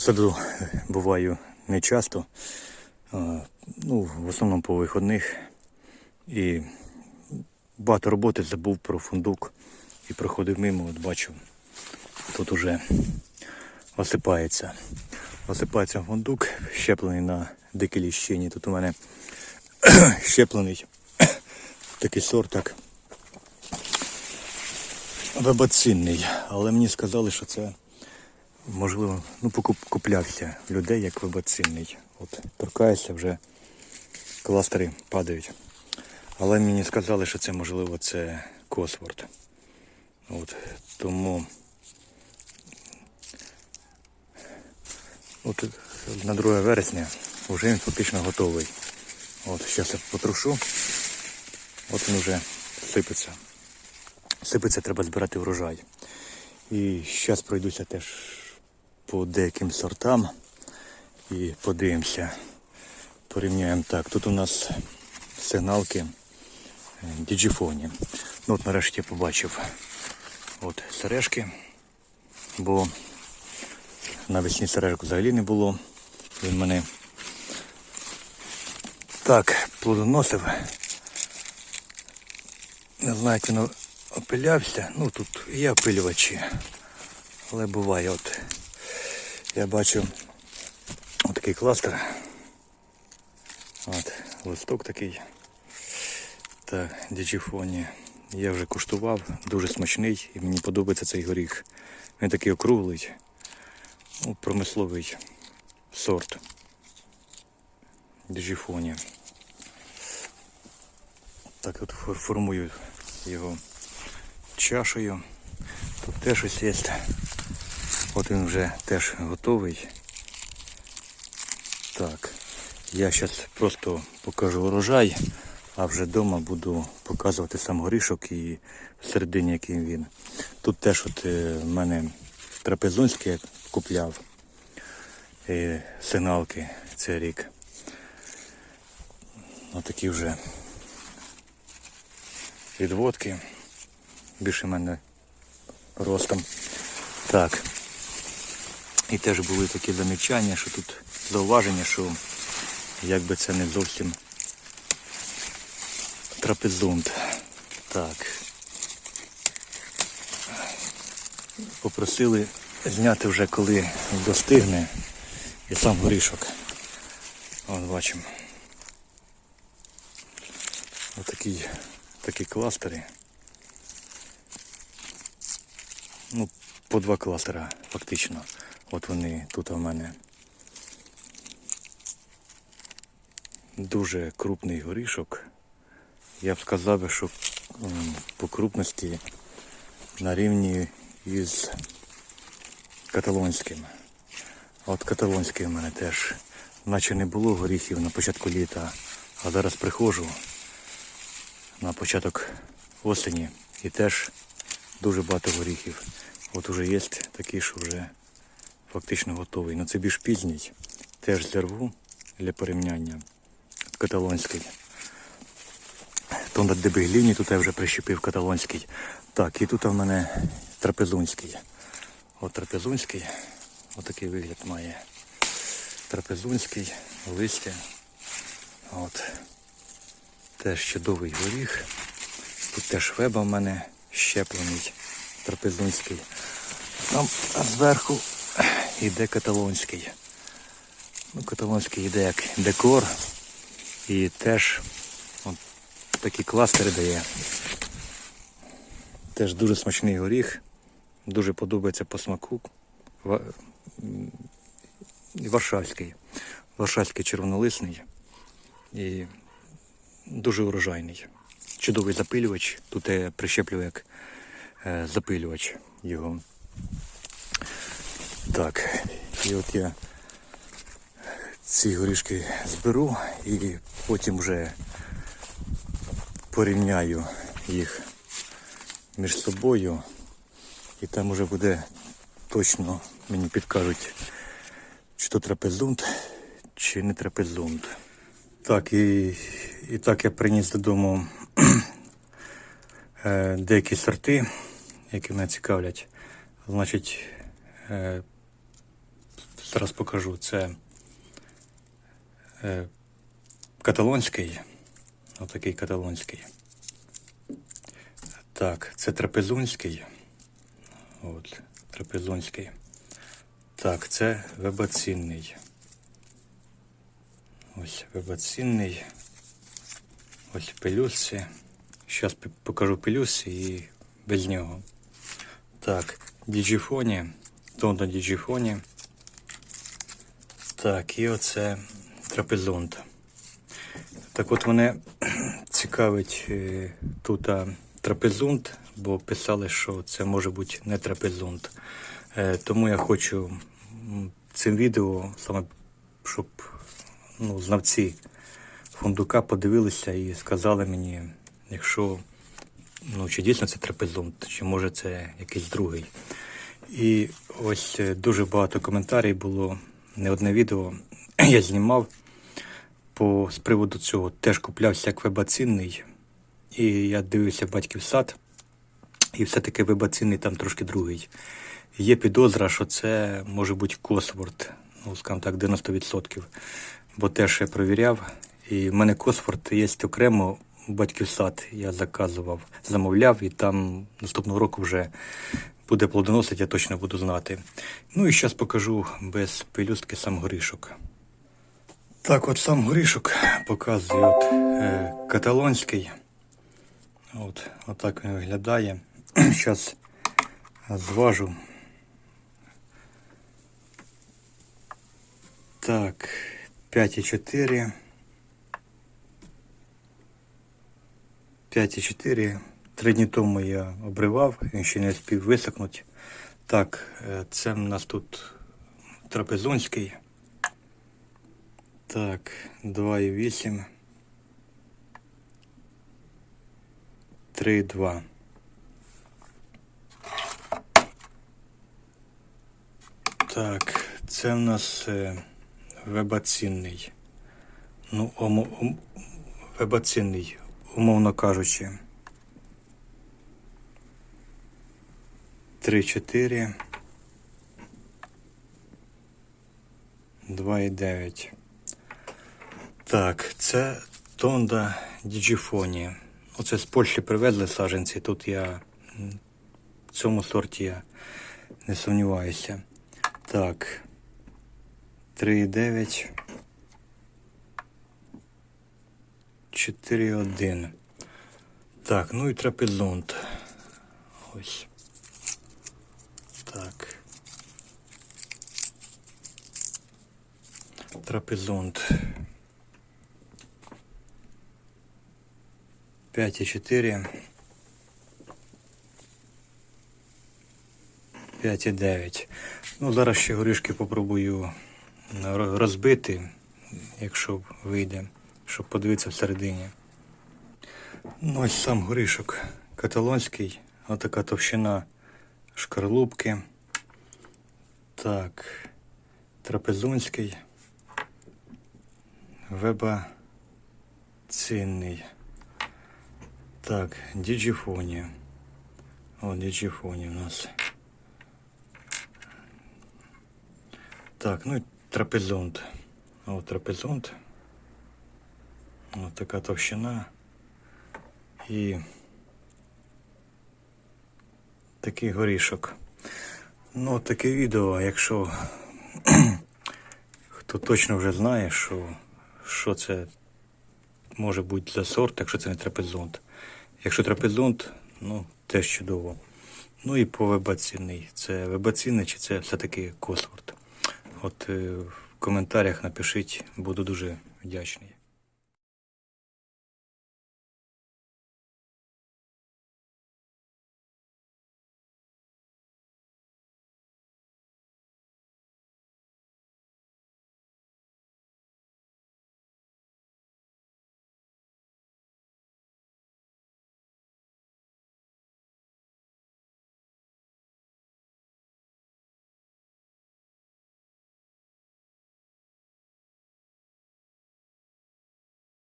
Саду буваю не часто, ну, в основному по виходних. І багато роботи забув про фундук і проходив мимо, от бачу, тут уже осипається. Осипається фундук, щеплений на дикій ліщині. Тут у мене щеплений такий сорт, так вебацинний. Але мені сказали, що це можливо, ну покуп- куплявся людей як вибацинний. От торкаєшся, вже кластери падають. Але мені сказали, що це можливо це Косворд. От, тому от, на 2 вересня вже він фактично готовий. От, зараз я потрушу. От він вже сипеться. Сипеться, треба збирати врожай. І зараз пройдуся теж по деяким сортам і подивимося. Порівняємо так. Тут у нас сигналки е, діджифоні. Ну от нарешті побачив от сережки, бо навесні сережок взагалі не було. Він мене так плодоносив. Не знаю, як він опилявся. Ну тут є опилювачі. Але буває, от я бачу отакий кластер. От, листок такий. Та діджифоні. Я вже куштував, дуже смачний і мені подобається цей горіх. Він такий округлий, ну, промисловий сорт. Діджифоні. Так от формую його чашею. Тут теж ось є. От він вже теж готовий. Так, я зараз просто покажу урожай, а вже вдома буду показувати сам горішок і всередині який він. Тут теж от е, в мене трапезунський купляв е, сигналки цей рік. Отакі вже відводки. Більше в мене ростом. Так. І теж були такі замічання, що тут зауваження, що якби це не зовсім трапезунт. Так. Попросили зняти вже коли достигне і сам горішок. От бачимо. Отакі такі кластери. Ну, по два кластера фактично. От вони тут у мене. Дуже крупний горішок. Я б сказав, що по крупності на рівні із каталонським. От каталонський у мене теж, наче не було горіхів на початку літа, а зараз приходжу на початок осені і теж дуже багато горіхів. От уже є такий, що вже фактично готовий. Ну це більш пізній. Теж зірву для порівняння. Каталонський. То на дебигліні тут я вже прищепив каталонський. Так, і тут в мене трапезунський. От трапезунський. Отакий вигляд має. Трапезунський, листя. От. Теж чудовий горіх. Тут теж веба в мене щеплений, трапезунський. Там зверху йде каталонський. Ну, каталонський йде як декор. І теж от такі кластери дає. Теж дуже смачний горіх. Дуже подобається по смаку. Варшавський. Варшавський червонолисний. І дуже урожайний. Чудовий запилювач. Тут я прищеплю як е, запилювач його. Так, і от я ці горішки зберу і потім вже порівняю їх між собою. І там вже буде точно мені підкажуть, чи то трапезунт, чи не трапезунт. Так, і, і так я приніс додому е, деякі сорти, які мене цікавлять. Значить, Зараз покажу. Це е, каталонський. Отакий каталонський. Так, це трапезунський. От, трапезунський. Так, це вебацінний. Ось вебацінний. Ось пелюсці. Зараз покажу пелюсці і без нього. Так, діджіфоні. Тонто діджіфоні. Так, і оце трапезунт. Так от мене цікавить е, тут трапезунт, бо писали, що це може бути не трапезунт. Е, Тому я хочу цим відео саме, щоб ну, знавці фундука подивилися і сказали мені, якщо ну, чи дійсно це трапезунт, чи може це якийсь другий. І ось е, дуже багато коментарів було, не одне відео я знімав по з приводу цього. Теж куплявся як вебацінний. І я дивився батьків сад, і все-таки вебацінний там трошки другий. Є підозра, що це може бути Косворд, ну, скажімо так, 90%. Бо теж я провіряв. І в мене Косворд є окремо батьків сад. Я заказував, замовляв, і там наступного року вже буде плодоносить, я точно буду знати. Ну і зараз покажу без пелюстки сам горішок. Так, от сам горішок показує от, е, каталонський. От, отак він виглядає. Зараз зважу. Так, 5,4. 5,4. Три дні тому я обривав, він ще не спів висохнути. Так, е, це в нас тут трапезунський. Так, 2,8. 3,2. Так, це в нас вебацінний. Ну, ом, вебацінний, умовно кажучи. 3,4. 2,9. Так, це Тонда Діджіфоні. Оце з Польщі привезли саженці. Тут я в цьому сорті я не сумніваюся. Так. 3,9. 4,1. Так, ну і трапезунт. Ось. Так. Трапезунт. 5,4. 5,9. Ну, зараз ще горішки попробую розбити, якщо вийде, щоб подивитися всередині. Ну, ось сам горішок каталонський, отака товщина шкарлупки. Так, трапезунський, веба цінний. Так, діджіфоні. О, діджіфоні у нас. Так, ну і трапезунт. О, трапезунт. Ось така товщина. І такий горішок. Ну, таке відео, якщо хто точно вже знає, що, що це може бути за сорт, якщо це не трапезунт. Якщо трапезунт, ну, теж чудово. Ну і по вебаційний. Це вебаційний чи це все-таки косворд. От е, в коментарях напишіть, буду дуже вдячний.